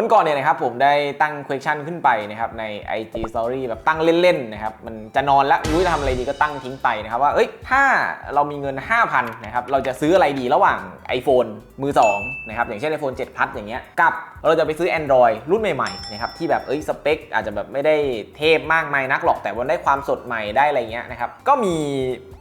วันก่อนเนี่ยนะครับผมได้ตั้ง question ขึ้นไปนะครับใน IG Story แบบตั้งเล่นๆนะครับมันจะนอนแล้วรู้จะทำอะไรดีก็ตั้งทิ้งไปนะครับว่าเอ้ยถ้าเรามีเงิน 5,000นะครับเราจะซื้ออะไรดีระหว่าง iPhone มือ2นะครับอย่างเช่น iPhone 7 Plus อย่างเงี้ยกับเราจะไปซื้อ Android รุ่นใหม่ๆนะครับที่แบบเอ้ยสเปคอาจจะแบบไม่ได้เทพมากมายนักหรอกแต่ว่าได้ความสดใหม่ได้อะไรเงี้ยนะครับก็มี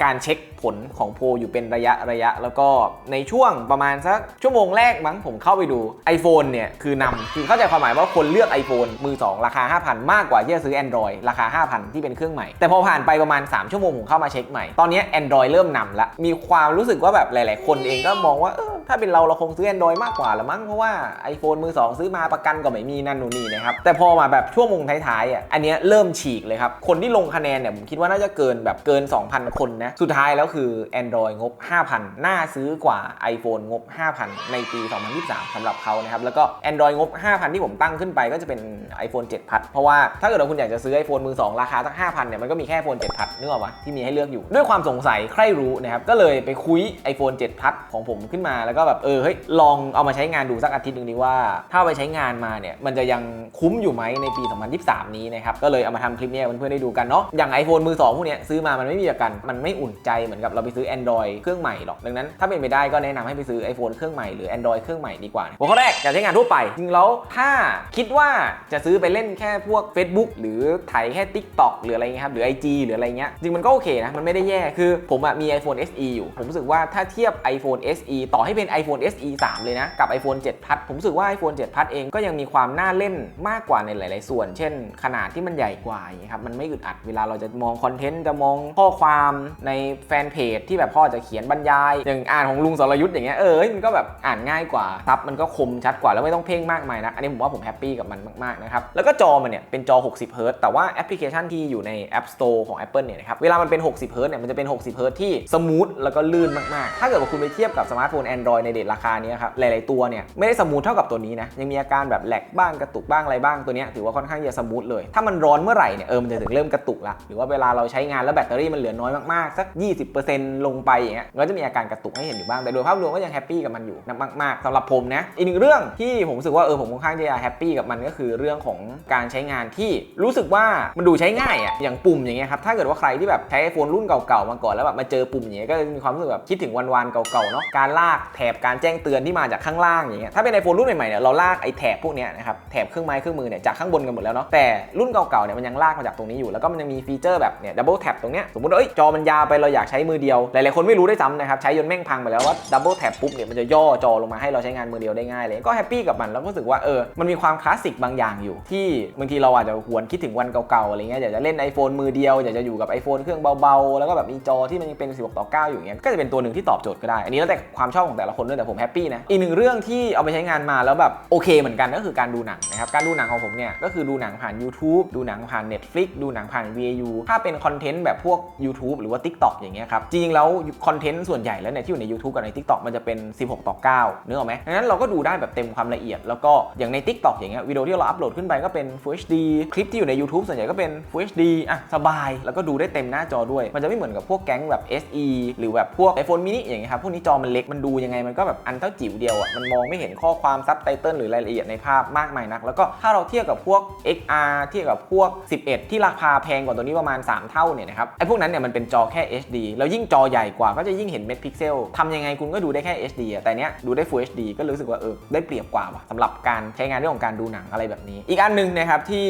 การเช็คผลของโพลอยู่เป็นระยะระยะ แล้วก็ในช่วงประมาณสักชั่วโมงแรกมั้งผมเข้าไปดู iPhone เนี่ยคือนำคือเข้าใจความหมายว่าคนเลือก iPhone มือ 2 ราคา 5,000 มากกว่าที่จะซื้อ Android ราคา 5,000 ที่เป็นเครื่องใหม่ แต่พอผ่านไปประมาณ 3 ชั่วโมงผมเข้ามาเช็คใหม่ ตอนนี้ Android เริ่มนำละมีความรู้สึกว่าแบบหลาย ๆ คนเองก็มองว่าเออ ถ้าเป็นเราเราคงซื้อ Android มากกว่าละมั้งเพราะว่า iPhone มือ 2 ซื้อมาประกันก็ไม่มีนั่นนู่นนี่นะครับแต่พอมาแบบช่วงโมงท้ายๆอะอันเนี้ยเริ่มฉีกเลยครับคนที่ลงคะแนนเนี่ยผมคิดว่าน่าจะเกินแบบเกิน 2,000 คนนะสุดท้ายแล้วคือ Android งบ 5,000 น่าซื้อกว่า iPhone งบ 5,000 ในปี 2023สำหรับเขานะครับแล้วก็ Android งบ 5,000 ที่ผมตั้งขึ้นไปก็จะเป็น iPhone 7 Plus เพราะว่าถ้าเกิดว่าคุณอยากจะซื้อ iPhone มือ 2 ราคาตั้ง5,000เนี่ยมันก็มีแค่ iPhone 7 Plus นึกออกปะที่มีให้เลือกอยู่ด้วยความสงสัยใครรู้นะครับก็เลยไปคุย iPhone 7 Plus ของผมขึ้นมาแล้วก็แบบเออเฮ้ยลองเอามาใช้งานดูสักอาทิตย์หนึ่งดีว่า ถ้าไปใช้งานมาเนี่ยมันจะยังคุ้มอยู่ไหมในปี 2023 นี้นะครับก็เลยเอามาทำคลิปนี้เพื่อนๆได้ดูกันเนาะอย่าง iPhone มือ2พวกเนี้ยซื้อมามันไม่มีประกันมันไม่อุ่นใจเหมือนกับเราไปซื้อ Android เครื่องใหม่หรอกดังนั้นถ้าเป็นไปได้ก็แนะนำให้ไปซื้อ iPhone เครื่องใหม่หรือ Android เครื่องใหม่ดีกว่าหัวข้อแรกการใช้งานทั่วไปจริงแล้วถ้าคิดว่าจะซื้อไปเล่นแค่พวก Facebook หรือถ่ายแค่ TikTok หรืออะไรเงี้ยครับหรือ IG หรืออะไรเงี้ยจริงมันก็โอเคนะมันไม่ได้แย่คือผมอะมี iPhone SE อยู่ ผมรู้สึกว่าถ้าเทียบ iPhone SE ต่อให้เป็น iPhone SE 3 เลยนะ กับ iPhone 7 Plus ผมรู้สึกว่า iPhone 7 Plus เองก็ยังมีความน่าเล่นมากกว่าในหลาย ๆ ส่วน เช่น ขนาดที่มันใหญ่กว่าอย่างเงี้ยครับมันไม่อึดอัดเวลาเราจะมองคอนเทนต์จะมองข้อความในแฟนเพจที่แบบพ่อจะเขียนบรรยาย อย่างอ่านของลุงสรยุทธ์อย่างเงี้ยเออมันก็แบบอ่านง่ายกว่าซับมันก็คมชัดกว่าแล้วไม่ต้องเพ่งมากมายนะอันนี้ผมว่าผมแฮปปี้กับมันมาก ๆ นะครับแล้วก็จอมันเนี่ยเป็นจอ 60เฮิร์ตแต่ว่าแอปพลิเคชันที่อยู่ใน App Store ของ Apple เนี่ยนะครับเวลามันเป็น 60เฮิร์ตเนี่ยมันจะเป็น 60เฮิร์ตที่สมูทแล้วก็ลื่นมาก ๆ ถ้าเกิดว่าคุณไปเทียบกับสมาร์ทโฟน Android ในเดทราคานี้ครับหลายๆตัวเนี่ยไม่ได้สมูทเท่ากับตัวนี้นะยังมีอาการแบบแหลกบ้างกระตุกบ้างอะไรบ้างตัวเนี้ยถือว่าค่อนข้างจะสมูทเลย ถ้ามันร้อนเมื่อไหร่เนี่ยเออมันจะถึงเริ่มกระตุกละหรือว่าเวลาเราใช้งานแล้วแบตเตอรี่มันเหลือน้อยมากๆสัก 20%ลงไปอย่างเงี้ยก็จะมีอาการกระตุกให้เห็นอยู่บ้างแต่โดยภาพรวมก็ยังแฮปปี้กับมันอยู่นะมากๆสำหรับผมนะอีกหนึ่งเรื่องที่ผมรู้สึกว่าเออผมค่อนข้างจะแฮปปี้กับมันก็คือเรื่องของการใช้งานที่รู้สึกว่ามันดูใช้ง่ายอะอย่างปุ่มอย่างเงี้ยครับถ้าเกิดว่าใครที่แบบใช้ iPhone รุ่นเก่าๆมาก่อนแล้วแบบมาเจอปุ่มอย่างเงี้ยก็จะมีความรู้สึกแบบคิดถึงวันๆเก่าๆเนาะการลากแถบการแจ้งเตือนที่มาจากข้างล่างอย่างเงี้ยถ้าเป็น iPhone รุ่นใหม่ๆเนี่ยเราลากไอแถบพวกเนี้ยนะครับแถบเครื่องไม้เครื่องมือเนี่ยจากข้างบนกันหมดแล้วเนาะแต่รุ่นเก่าๆเนี่ยมันยังลากมาจากตรงนี้อยู่แล้วก็มันยังมีฟีเจอร์แบบเนี่ยดับเบิลแท็บตรงเนี้ยสมมติว่าเอ้ยจอมันยาวไปเราอยากใช้มือเดียวหลายๆคนไม่รู้ได้ซ้ำนะครับใช้จนแม่งพังไปแล้วว่าดับเบิลแท็บปุ๊บเนี่ยมันจะย่อจอลงมาให้เราใช้งานมือเดียวได้ง่ายเลยก็แฮปปี้กับมันแล้วก็รู้สึกว่าเออมันมีความคลาสสิกบางอย่างอยู่ ที่บางทีเราอาจจะหวนคิดถึงวันเก่าๆอะไรเงี้ยอยากจะเล่น iPhone มือเดียวอยากจะอยู่กับ iPhone เครื่องเบาๆ แล้วก็แบบมีจอที่มันยังเป็น 16ต่อ9อยู่เงี้ยก็จะเป็นตัวหนึ่งที่ตอบโจทย์ก็ได้อันนี้แล้วแต่ความชอบของแต่ละคนด้วยแต่ผมแฮปปี้นะอีกหนึ่งเรื่องที่เอาไปใช้งานมาแล้วแบบโอเคเหมือนกันก็คือการดูหนังนะครับการดูหนังของผมเนี่ยก็คือดูหนังผ่าน YouTube ดูหนังผ่าน Netflix ดูหนังผ่าน VAU ถ้าเป็นคอนเทนต์แบบพวก YouTube หรือว่า TikTok อย่างเงี้ยครับจริงๆแล้วคอนเทนต์ส่วนใหญ่แล้วเนี่ยที่อยู่ใน YouTube กับใน TikTok มันจะเป็น 16 ต่อ 9นึกออกไหมดังนั้นเราก็ดูได้แบบเต็มความละเอียด แล้วก็อย่างใน TikTok อย่างเงี้ยวิดีโอที่เราอัปโหลดขึ้นไปก็เป็น Full HD คลิปที่อยู่ใน YouTube ส่วนใหญ่ก็เป็น Full HD อะสบาย แล้วก็ดูได้เต็มหน้าจอด้วย มันจะไม่เหมือนกับพวกแก๊งแบบ SE หรือแบบพวก iPhone mini อย่างเงี้ยครับพวกนี้จอมันเล็กมันดูยังไงมันก็แบบอันเท่าจิ๋วเดียวอะมันมองไม่เห็นข้อความซับไตเติลหรือรายละเอียดในภาพมากมายนัก แล้วก็ถ้าเราเทียบกับพวก XR เทียบกับพวก 11 ที่ราคาแพงกว่าตัวนี้ประมาณ 3 เท่าเนี่ยนะครับไอ้พวกนั้นเนี่ยมันเป็นจอแค่ HD แล้วยิ่งจอใหญ่กว่าก็จะยิ่งเห็นเม็ดพิกเซลทำยังไงคุณก็ดูได้แค่ HD อะแต่เนี้ยดูได้ Full HD ก็รู้สึกว่าเออได้เปรียบกว่าว่ะสำหรับการใช้งานเรื่องของการดูหนังอะไรแบบนี้ อีกอันหนึงนะครับที่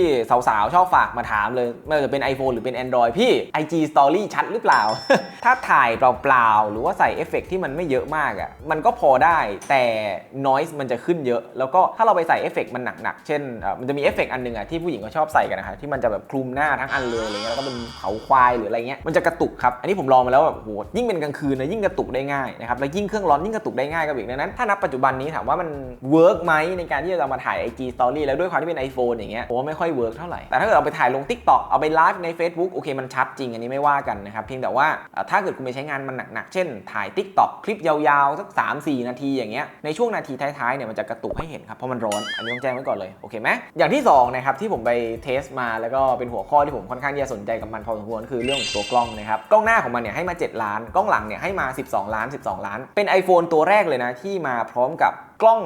สาวๆชอบฝากมาถามเลยไม่ว่าจะเป็น iPhone หรือเป็น Android พี่ IG Story ชัดหรือเปล่า ถ้าถ่ายเปล่าๆหรือว่าใส่เอฟเฟกที่มันไม่เยอะมากอะมันันก็พอได้แต่ noise มันจะขึ้นเยอะ แล้วก็ถ้าเราไปใส่เอฟเฟกต์มันหนักๆ เช่นมันจะมีเอฟเฟกต์อันหนึงอะที่ผู้หญิงก็ชอบใส่กันนะครับที่มันจะแบบคลุมหน้าทั้งอันเลยอะไรเงี้ยแล้วก็เป็นเขาควายหรืออะไรเงี้ยมันจะกระตุกครับ อันนี้ผมลองมาแล้วแบบโหยิ่งเป็นกลางคืนนะยิ่งกระตุกได้ง่ายนะครับแล้วยิ่งเครื่องร้อนยิ่งกระตุกได้ง่ายกับอีกดังนั้นถ้านับปัจจุบันนี้ถามว่ามันเวิร์กไหมในการที่จะมาถ่าย IG Story แล้วด้วยความที่เป็น iPhone อย่างเงี้ยผมว่าไม่ค่อยเวิร์กเท่าไหร่แต่ถ้าเกิดเอาไปถ่ายลง TikTok เอาไปไลฟ์ใน Facebook โอเคมันชัดจริงอันนี้ไม่ว่ากันนะครับเพียงแต่ว่าถ้าเกิดคุณไปใช้งานมันหนักๆเช่นถ่าย TikTok คลิปยาวๆสัก3-4 นาทีอย่างเงี้ยในช่วงนาทีท้ายๆเนี่ยมันจะกระตุกให้เห็นครับเพราะมันร้อนอันนี้ต้องแจ้งไว้ก่อนเลยโอเคไหมอย่างที่สองนะครับที่ผมไปเทสมาแล้วก็เป็นหัวข้อที่ผมค่อนข้างที่จะสนใจกับมันพอสมควรคือเรื่องของตัวกล้องนะครับกล้องหน้าของมันเนี่ยให้มา 7 ล้าน กล้องหลังเนี่ยให้มา 12 ล้าน 12 ล้าน เป็น iPhone ตัวแรกเลยนะที่มาพร้อมกับกล้อง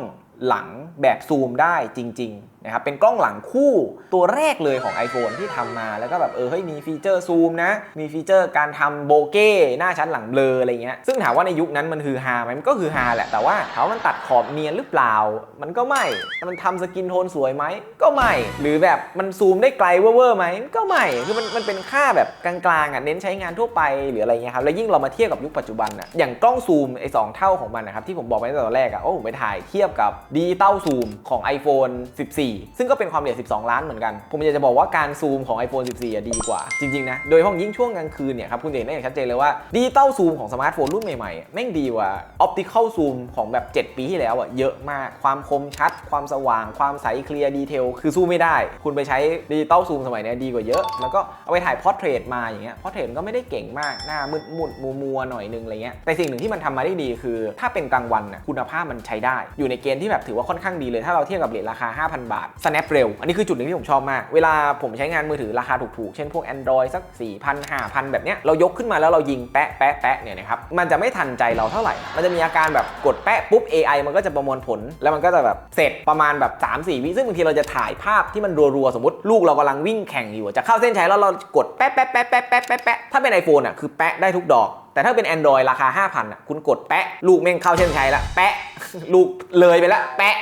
หลังแบบซูมได้จริง ๆ นะครับเป็นกล้องหลังคู่ตัวแรกเลยของ iPhone ที่ทำมาแล้วก็แบบเออเฮ้ยมีฟีเจอร์ซูมนะ มีฟีเจอร์การทำโบเก้หน้าชั้นหลังเบลออะไรเงี้ยซึ่งถามว่าในยุคนั้นมันคือฮาไหมมันก็คือฮาแหละแต่ว่าถามว่ามันตัดขอบเนียนหรือเปล่า มันก็ไม่ มันทำสกินโทนสวยไหมก็ไม่ หรือแบบมันซูมได้ไกลเวอร์ไหมก็ไม่คือมันมันเป็นค่าแบบกลางๆอะเน้นใช้งานทั่วไปหรืออะไรเงี้ยครับแล้วยิ่งเรามาเทียบกับยุคปัจจุบันอะอย่างกล้องซูมไอ้สองเท่าของมันนะครับที่ผมบอกไปตั้งแต่ตอนแรกอะโอ้ผมไปถ่ายเทียบกับดิจิตอลซูมของ iPhone 14ซึ่งก็เป็นความละเอียด 12 ล้านเหมือนกัน ผมอยากจะบอกว่าการซูมของ iPhone 14อะดีกว่า จริง ๆ นะ โดยเฉพาะยิ่งช่วงกลางคืนเนี่ยครับคุณเห็นได้อย่างชัดเจนเลยว่าดิจิตอลซูมของสมาร์ทโฟนรุ่นใหม่ๆแม่งดีกว่าออปติคอลซูมของแบบ 7 ปีที่แล้วอะเยอะมากความคมชัด ความสว่าง ความใสเคลียร์ดีเทลคือสู้ไม่ได้ คุณไปใช้ดิจิตอลซูมสมัยเนี้ยดีกว่าเยอะ แล้วก็เอาไปถ่ายพอร์เทรตมาอย่างเงี้ยพอร์เทรตก็ไม่ได้เก่งมากหน้ามืดมุดมัวมัวหน่อยนึงอะไรเงี้ยแต่สิ่งหนึ่งที่มันทำมาได้ดีคือ ถ้าเป็นกลางวันน่ะคุณภาพมันใช้ได้ อยู่ในเกณฑ์ที่แบบถือว่าค่อนข้างดีเลย ถ้าเราเทียบกับเลทราคา 5,000 บาท snap เร็ว อันนี้คือจุดหนึ่งที่ผมชอบมาก เวลาผมใช้งานมือถือราคาถูกๆ เช่นพวก Android สัก 4,000 5,000 แบบเนี้ย เรายกขึ้นมาแล้วเรายิงแปะแปะแปะเนี่ยนะครับ มันจะไม่ทันใจเราเท่าไหร่ มันจะมีอาการแบบกดแปะปุ๊บ AI มันก็จะประมวลผล แล้วมันก็จะแบบเสร็จประมาณแบบ 3-4 วิ ซึ่งบางทีเราจะถ่ายภาพที่มันรัวๆ สมมติลูกเรากำลังวิ่งแข่งอยู่ จะเข้าเส้นชัยแล้วเรากดแปะแปะแปะแปะแปะแปะแปะถ้าเป็น iPhone อะคือแปะได้ทุกดอก แต่ถ้าเป็น Android ราคา 5,000อะคุณกดแปะ ลูกแม่งเข้าเส้นชัยละแปะ ลูกเลยไปละแปะ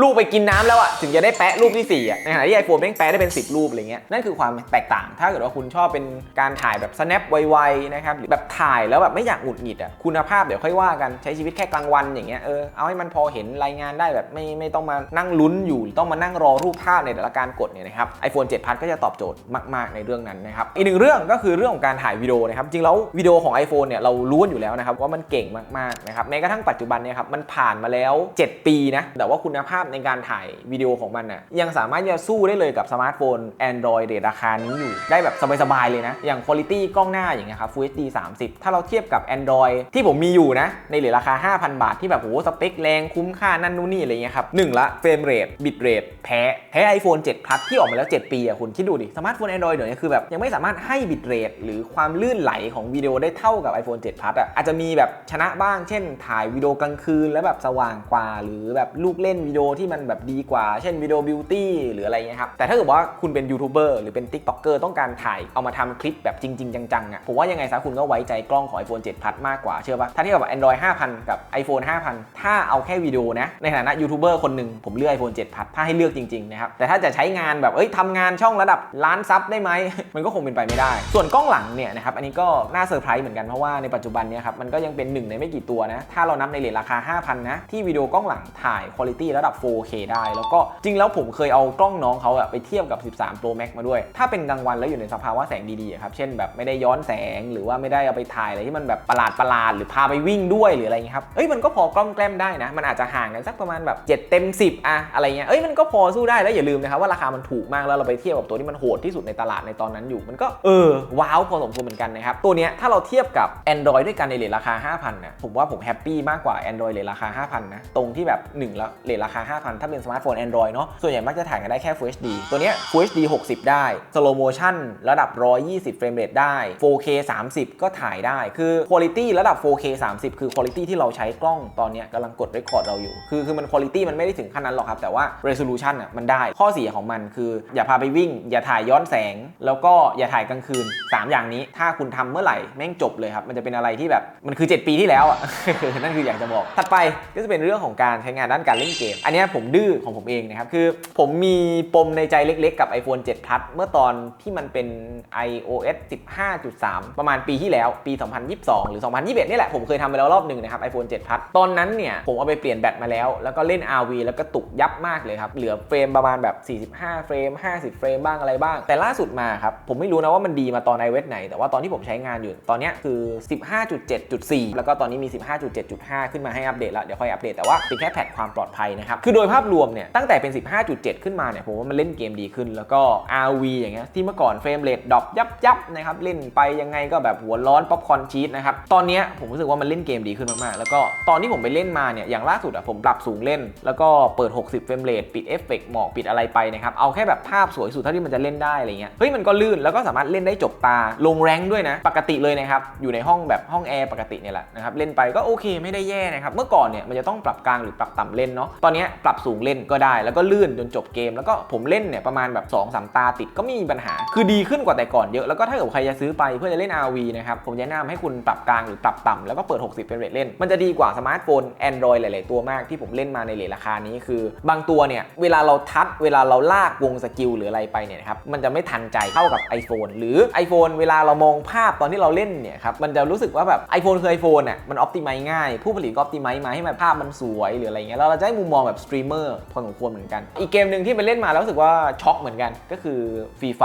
ลูกไปกินน้ำแล้วอะถึงจะได้แปะรูปที่สี่อะในขณะที่ iPhone แม่งแปะได้เป็น 10 รูปอะไรเงี้ยนั่นคือความแตกต่าง ถ้าเกิดว่าคุณชอบเป็นการถ่ายแบบ snap ไวๆนะครับหรือแบบถ่ายแล้วแบบไม่อยากหงุดหงิดอะคุณภาพเดี๋ยวค่อยว่ากันใช้ชีวิตแค่กลางวันอย่างเงี้ยเออเอาให้มันพอเห็นรายงานได้แบบไม่ไม่ต้องมานั่งลุ้นอยู่ต้องมานั่งรอรูปภาพในแต่ละการกดเนี่ยนะครับ iPhone 7 Plus ก็จะตอบโจทย์มาก ๆ ในเรื่องนั้นนะครับอีกหนึ่งเรื่องก็คือเรื่องของการถ่ายวิดีโอนะครับจริงแล้ววิดีโอของ iPhone เนี่ยเรารู้กันอยู่แล้วนะครับว่ามันเก่งมากๆนะครับแม้กระทั่งปัจจุบันเนี่ยครับมันผ่านมาแล้ว 7 ปีนะแต่ว่าคุณภาพในการถ่ายวิดีโอของมันน่ะยังสามารถจะสู้ได้เลยกับสมาร์ทโฟน Android เรทราคานี้อยู่ ได้แบบสบายๆเลยนะ อย่างคุณภาพกล้องหน้าอย่างเงี้ยครับ Full HD 30 ถ้าเราเทียบกับ Android ที่ผมมีอยู่นะ ในเรทราคา 5,000 บาทที่แบบโหสเปคแรงคุ้มค่านั่นนู่นนี่อะไรเงี้ยครับหนึ่งละเฟรมเรทบิตเรทแพ้แพ้ iPhone 7 Plus ที่ออกมาแล้ว 7 ปีอะคุณคิดดูดิสมาร์ทโฟน Android เดี๋ยวนี้คือแบบยังไม่สามารถให้บิตเรทหรือความลื่นไหลของวิดีโอได้เท่ากับ iPhone 7 Plus อะอาจจะมีแบบชนะบ้าง เช่น ถ่ายวิดีโอกลางคืนแล้วแบบสว่างกว่า หรือแบบลูกเล่นวิดีโอที่มันแบบดีกว่า เช่นวิดีโอบิวตี้หรืออะไรเงี้ยครับ แต่ถ้าเกิดว่าคุณเป็นยูทูบเบอร์หรือเป็น t ิ k t o k เกอร์ต้องการถ่ายเอามาทำคลิปแบบจริง ๆ จังๆอะผมว่ายังไงซะคุณก็ไว้ใจกล้องของ iPhone 7 Plus มากกว่าเชื่อปะถ้าเทียบกับ Android 5,000 กับ iPhone 5,000 ถ้าเอาแค่วิดีโอนะในฐานะยูทูบเบอร์คนหนึ่งผมเลือก iPhone 7 Plus ถ้าให้เลือกจริงๆนะครับแต่ถ้าจะใช้งานแบบเอ้ยทำงานช่องระดับล้านซับได้ไหมมันก็คงเป็นไปไม่ได้ ส่วนกล้องหลังเนี่ยนะครับอันนี้ก็น่าเซอร์ไพรส์เหมือนกันเพราะว่าในปัจจุบันเนี่ยครับมันก็ยังเป็นหนึ่งในไม่กี่ตัวนะ ถ้าเรานับในเรทราคา 5,000 นะ ที่วิดีโอกล้องหลังถ่ายคุณภาพระดับ 4K ได้ แล้วก็จริงแล้วผมเคยเอากล้องน้องเขาอะไปเทียบกับ 13 Pro Max มาด้วย ถ้าเป็นกลางวันแล้วอยู่ในสภาวะแสงดีๆครับ เช่นแบบไม่ได้ย้อนแสงหรือว่าไม่ได้เอาไปถ่ายอะไรที่มันแบบประหลาดประหลาดหรือพาไปวิ่งด้วยหรืออะไรเงี้ยครับ เอ้ยมันก็พอกล้อมแกล้มได้นะ มันอาจจะห่างกันสักประมาณแบบ 7 เต็ม 10อะอะไรเงี้ย เอ้ยมันก็พอสู้ได้แล้วอย่าลืมนะครับว่าราคามันถูกมากแล้วเราไปเทียบกับตัวที่มันโหดที่สุดในตลาดในตอนนั้นอยู่ มันก็เออว้าวพอสมควรเหมือนกันนะครับตัวเนี้ยถ้าเราเทียบกับ Android ด้วยกันในเรทราคา 5,000เนะผมว่าผมแฮปปี้มากกว่า Android เรทราคา 5,000 นะ ตรงที่แบบ1แล้วเรทราคา 5,000 ถ้าเป็นสมาร์ทโฟน Android เนาะส่วนใหญ่มักจะถ่ายกันได้แค่ Full HD ตัวเนี้ย Full HD 60 ได้ Slow Motion ระดับ 120 เฟรมเรทได้ 4K 30 ก็ถ่ายได้ คือ Quality ระดับ 4K 30 คือ Quality ที่เราใช้กล้องตอนเนี้ยกำลังกด Record เราอยู่ คือคือมัน Quality มันไม่ได้ถึงขั้นนั้นหรอกครับ แต่ว่า Resolution อะมันได้ ข้อเสียของมันคือ อย่าพาไปวิ่ง อย่าถ่ายย้อนแสง แล้วก็อย่าถ่ายกลางคืน 3 อย่างนี้ ถ้าคุณทำเมื่อไหร่แม่งจบเลยครับมันจะเป็นอะไรที่แบบมันคือ 7 ปีที่แล้วอะ นั่นคืออยากจะบอก ถัดไปก็จะเป็นเรื่องของการใช้งานด้านการเล่นเกม อันนี้ผมดื้อของผมเองนะครับคือผมมีปมในใจเล็กๆ กับ iPhone 7 Plus เมื่อตอนที่มันเป็น iOS 15.3 ประมาณปีที่แล้วปี 2022 หรือ 2021 นี่แหละผมเคยทำไปแล้วรอบหนึ่งนะครับ iPhone 7 Plus ตอนนั้นเนี่ยผมเอาไปเปลี่ยนแบตมาแล้ว แล้วก็เล่น RV แล้วก็ตุกยับมากเลยครับเหลือเฟรมประมาณแบบ 45 เฟรม 50 เฟรมบ้างอะไรบ้าง แต่ล่าสุดมาครับผมไม่รู้นะว่ามันดีมาตอน iOS ไหน แต่ว่าตอนที่ผมใช้งานอยู่ตอนนี้คือ15.7.4 แล้วก็ตอนนี้มี 15.7.5 ขึ้นมาให้อัปเดตแล้ว เดี๋ยวค่อยอัปเดตแต่ว่าเป็นแค่แพทความปลอดภัยนะครับ คือโดยภาพรวมเนี่ย ตั้งแต่เป็น 15.7 ขึ้นมาเนี่ย ผมว่ามันเล่นเกมดีขึ้น แล้วก็ RV อย่างเงี้ย ที่เมื่อก่อนเฟรมเรทดรอปยับยับนะครับ เล่นไปยังไงก็แบบหัวร้อนป๊อปคอนชีสนะครับ ตอนเนี้ยผมรู้สึกว่ามันเล่นเกมดีขึ้นมากๆ แล้วก็ตอนที่ผมไปเล่นมาเนี่ย อย่างล่าสุดอะผมปรับสูงเล่น แล้วก็เปิด 60 เฟรมเรทปิดเอฟเฟกต์หมอกปิดอะไรไปนะครับ เอาแค่แบบภาพสวยสุดเท่าที่มันจะเล่นได้อะไรเงี้ย เฮ้ยมันก็ลื่นแล้วก็สามารถเล่นได้จบตาลงแรงด้วยนะ ปกติเลยนะครับอยูอยู่ในห้องแบบห้องแอร์ปกติเนี่ยแหละนะครับเล่นไปก็โอเคไม่ได้แย่นะครับเมื่อก่อนเนี่ยมันจะต้องปรับกลางหรือปรับต่ำเล่นเนาะตอนนี้ปรับสูงเล่นก็ได้ แล้วก็ลื่นจนจบเกม แล้วก็ผมเล่นเนี่ยประมาณแบบ2อสตาติดก็ไม่มีปัญหา คือดีขึ้นกว่าแต่ก่อนเยอะแล้วก็ถ้าเกิดใครจะซื้อไปเพื่อจะเล่น RV นะครับผมแนะนำให้คุณปรับกลางหรือปรับต่ำแล้วก็เปิด 60 เป็นเรทเล่น มันจะดีกว่าสมาร์ทโฟน Android หลาย ๆ ตัวมากที่ผมเล่นมาในเรทราคานี้คือ บางตัวเนี่ยเวลาเราทัดเวลาเราลากวงสกิลหรืออะไรไปเนี่ยครับมันจะไม่ทันใจเท่ากับ iPhone หรือ iPhone เวลาเรามองภาพตอนที่เราเล่นเนี่ยครับมันจะรู้สึกว่าแบบ iPhone คือ iPhone อะมันออ t ติ i z e ง่าย ผู้ผลิตก็ออ t ติ i z e มาให้มันภาพมันสวยหรืออะไรเงี้ยแล้วเราจะได้มุมมองแบบสตรีมเมอร์พอสมควรเหมือนกัน อีกเกมหนึ่งที่ไปเล่นมาแล้วรู้สึกว่าช็อกเหมือนกัน ก็คือฟรีไฟ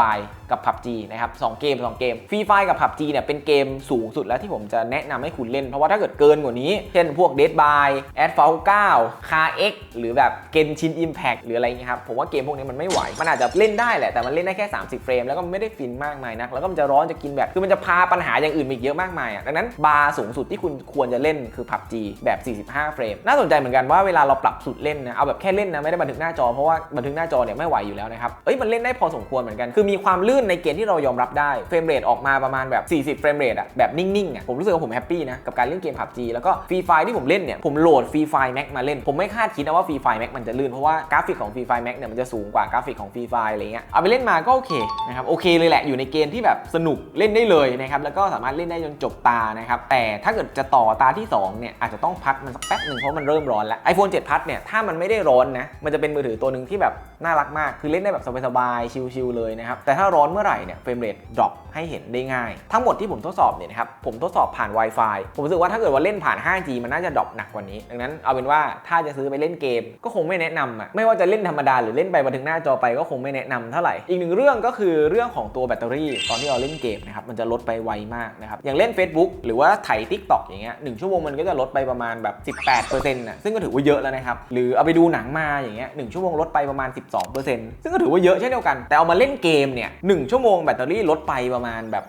กับ PUBG นะครับสองเกมสองเกมฟรีไฟกับ PUBG เนี่ยเป็นเกมสูงสุดแล้วที่ผมจะแนะนำให้คุณเล่น เพราะว่าถ้าเกิดเกินกว่านี้ เช่นพวก Dead by a d f a l 9 Car X หรือแบบ Genshin Impact หรืออะไรเงี้ยครับผมว่าเกมพวกนี้มันไม่ไหวมันอาจจะเล่นได้แหละแต่มันเล่นได้แค่ 30 เฟรมแล้วก็ไม่ได้ฟินมากมายนักแล้วก็มันจะร้อนจะกินแบบคือมันจะพาปัญหาอย่างอื่นอีกเยอะมากมายอะดังนั้นบาร์สูงสุดที่คุณควรจะเล่นคือ PUBG แบบ 45 เฟรม น่าสนใจเหมือนกันว่าเวลาเราปรับสุดเล่นนะ เอาแบบแค่เล่นนะ ไม่ได้บันทึกหน้าจอเพราะว่าบันทึกหน้าจอเนี่ยไม่ไหวอยู่แล้วนะครับ เอ้ยมันเล่นได้พอสมควรเหมือนกัน คือมีความลื่นในเกณฑ์ที่เรายอมรับได้ เฟรมเรทออกมาประมาณแบบ 40 เฟรมเรทอะแบบนิ่งๆอะผมรู้สึกว่าผมแฮปปี้นะกับการเล่นเกม PUBG แล้วก็ฟรีไฟที่ผมเล่นเนี่ยผมโหลดฟรีไฟแม็กมาเล่น ผมไม่คาดคิดนะว่าฟรีไฟแม็กมันจะลื่นเพราะว่ากราฟิกของฟรีไฟแม็กเนี่ยมันจะสูงกว่ากราฟิกของฟรีไฟอะไรเงี้ยเอาไปเล่นมาก็โอเคนะครับโอเคเลยแหละอยู่ในเกณฑ์ที่แบบสนุกเล่นได้เลยนะครับแล้วก็สามารถเล่นได้จนจบตานะครับ แต่ถ้าเกิดจะต่อตาที่สองเนี่ยอาจจะต้องพักมันสักแป๊บหนึ่งเพราะมันเริ่มร้อนแล้ว iPhone 7 Plus เนี่ยถ้ามันไม่ได้ร้อนนะมันจะเป็นมือถือตัวหนึ่งที่แบบ น่ารักมาก คือเล่นได้แบบสบายๆ ชิลๆ เลยนะครับ แต่ถ้าร้อนเมื่อไหร่เนี่ยเฟรมเรทดรอปให้เห็นได้ง่าย ทั้งหมดที่ผมทดสอบเนี่ยนะครับ ผมทดสอบผ่าน Wi-Fi ผมรู้สึกว่าถ้าเกิดว่าเล่นผ่าน 5G มันน่าจะดรอปหนักกว่านี้ ดังนั้นเอาเป็นว่าถ้าจะซื้อไปเล่นเกม ก็คงไม่แนะนำอะไม่ว่าจะเล่นธรรมดาหรือเล่นไปบันทึกหน้าจอไปก็คงไม่แนะนำเท่าไหร่ อีกหนึ่งเรื่องก็คือเรื่องของตัวแบตเตอรี่ ตอนที่เราเล่นเกมนะครับมันจะลดไปไวมากนะครับ อย่างเล่น Facebook หรือว่าไถ TikTok อย่างเงี้ยหนึ่งชั่วโมงมันก็จะลดไปประมาณแบบ 18%นะซึ่งก็ถือว่าเยอะแล้วนะครับ หรือเอาไปดูหนังมาอย่างเงี้ยหนึ่งชั่วโมงลดไปประมาณ12%ซึ่งก็ถือว่าเยอะเช่นเดียวกัน แต่เอามาเล่นเกมเนี่ยหชั่วโมงแบตเตอรี่ลดไปประมาณแบบ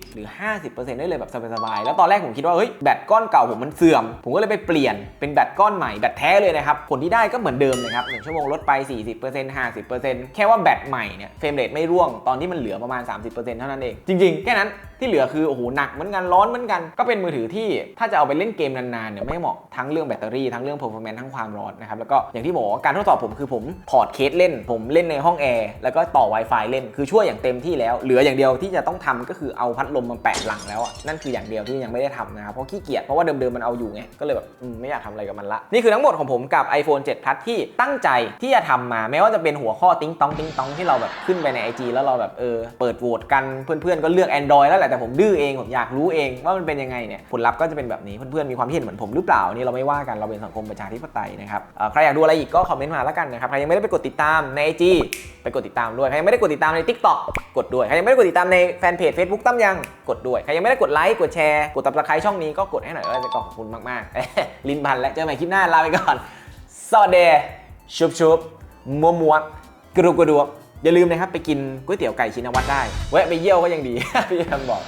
40 หรือ 50%ได้เลยแบบสบายๆ แล้วตอนแรกผมคิดว่า เฮ้ย แบตก้อนเก่าผมมันเสื่อม ผมก็เลยไปเปลี่ยนเป็นแบตก้อนใหม่ แบตแท้เลยนะครับ ผลที่ได้ก็เหมือนเดิมเลยครับหชั่วโมงลดไป 40% 50%แค่ว่าแบตใหม่เนี่ยเฟรมเรทไม่ร่วงตอนที่มันเหลือประมาณ 30%เท่านั้นเองจริงๆแค่นั้นที่เหลือคือโอ้โหหนักเหมือนกันร้อนเหมือนกันก็เป็นมือถือที่ถ้าจะเอาไปเล่นเกมนานๆเนี่ยไม่เหมาะทั้งเรื่องแบตเตอรี่ทั้งเรื่อง performance ทั้งความร้อนนะครับแล้วก็อย่างที่บอกการทดสอบผมคือผมถอดเคสเล่น ผมเล่นในห้องแอร์แล้วก็ต่อ Wi-Fi เล่นคือช่วยอย่างเต็มที่แล้ว เหลืออย่างเดียวที่จะต้องทำก็คือเอาพัดลมมาแปะหลังแล้วอะนั่นคืออย่างเดียวที่ยังไม่ได้ทำนะครับเพราะขี้เกียจเพราะว่าเดิมๆมันเอาอยู่ไงก็เลยแบบไม่อยากทำอะไรกับมันละนี่คือทั้งหมดของผมกับ iPhone 7 Plus ที่ตั้งใจที่จะทำมาแม้ว่าจะเป็นหัวข้อติ้งตองติ้งตองที่เราแบบขึ้นไปใน IG แล้วเราแบบเออเปิดโหวตกันเพื่อนๆก็เลือก Android แล้วแหละแต่ผมดื้อเองผมอยากรู้เองว่ามันเป็นยังไงเนี่ยผลลัพธ์ก็จะเป็นแบบนี้เพื่อนๆมีความเห็นเหมือนผมหรือเปล่านี่เราไม่ว่ากันเราเป็นสังคมประชาธิปไตยนะครับใครอยากดูอะไรอีกก็คอมเมนต์มาแล้วกันนะครับใครยังไม่ได้ไปกดติดตามใน IG ไปกดติดตามด้วย ใครยังไม่ได้กดติดตามใน TikTok กดด้วย ใครยังไม่ได้กดติดตามในแฟนเพจ Facebook ตั้มยัง กดด้วย ใครยังไม่ได้กดไลค์ กดแชร์ กดติดตามช่องนี้ก็กดให้หน่อยก็จะขอบคุณมากๆ ลินพันแล้วเจอกันใหม่คลิปหน้าลาไปก่อน สวัสดีชุบชุบมัวมัวกระดูกกระดูกอย่าลืมนะครับไปกินก๋วยเตี๋ยวไก่ชินวัตรได้แวะไปเยี่ยวก็ยังดีพี่แอมบอก